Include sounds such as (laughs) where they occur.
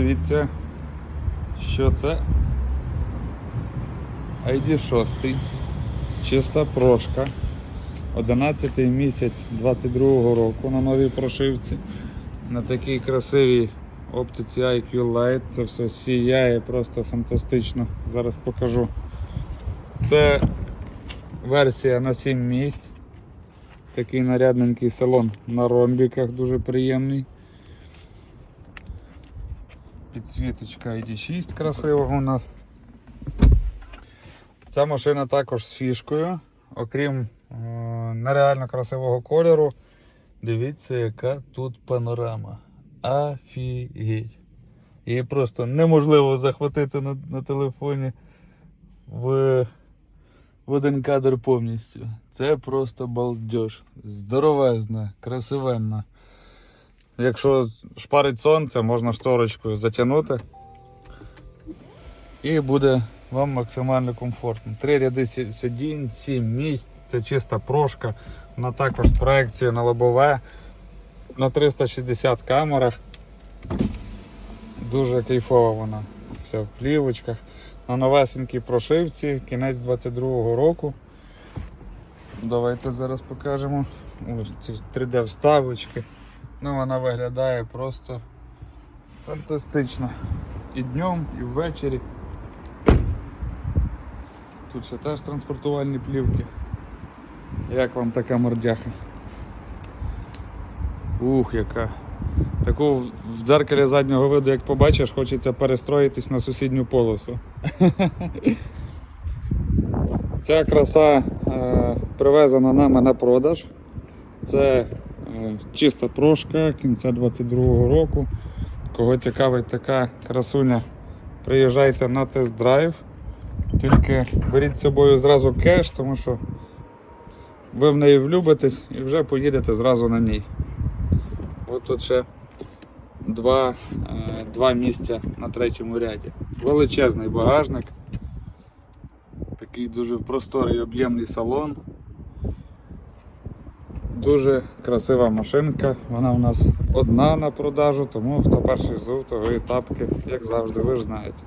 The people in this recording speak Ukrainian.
Дивіться, що це ID6, чиста прошка, 11 місяць 22 року на новій прошивці. На такій красивій оптиці IQ Light. Це все сіяє просто фантастично. Зараз покажу. Це версія на 7 місць. Такий нарядненький салон на ромбіках, дуже приємний. Підсвіточка ID6 красивого у нас. Ця машина також з фішкою, окрім е, нереально красивого кольору. Дивіться, яка тут панорама. Офігеть. Її просто неможливо захватити на, на телефоні в, в один кадр повністю. Це просто балдеж. Здоровезна, красивенна. Якщо шпарить сонце, можна шторочкою затягнути. І буде вам максимально комфортно. Три ряди сидінь, сім місць, це чиста прошка. Вона також з проекцією на лобове. На 360 камерах. Дуже кайфова вона. Вся в плівочках. На новесенькій прошивці, кінець 22-го року. Давайте зараз покажемо. Ось ці 3D вставочки. Ну вона виглядає просто фантастично. І днем, і ввечері. Тут ще теж транспортувальні плівки. Як вам така мордяха? Ух, яка. Таку в- дзеркалі заднього виду, як побачиш, хочеться перестроїтись на сусідню полосу. (laughs) Ця краса е, привезена нами на продаж. Це чиста прошка кінця 22-го року. Кого цікавить така красуня, приїжджайте на тест-драйв. Тільки беріть з собою зразу кеш, тому що ви в неї влюбитесь і вже поїдете зразу на ній. От тут ще два, е, два місця на третьому ряді. Величезний багажник. Такий дуже просторий об'ємний салон. Дуже красива машинка. Вона у нас одна на продажу, тому хто перший зув, того і тапки, як завжди, ви ж знаєте.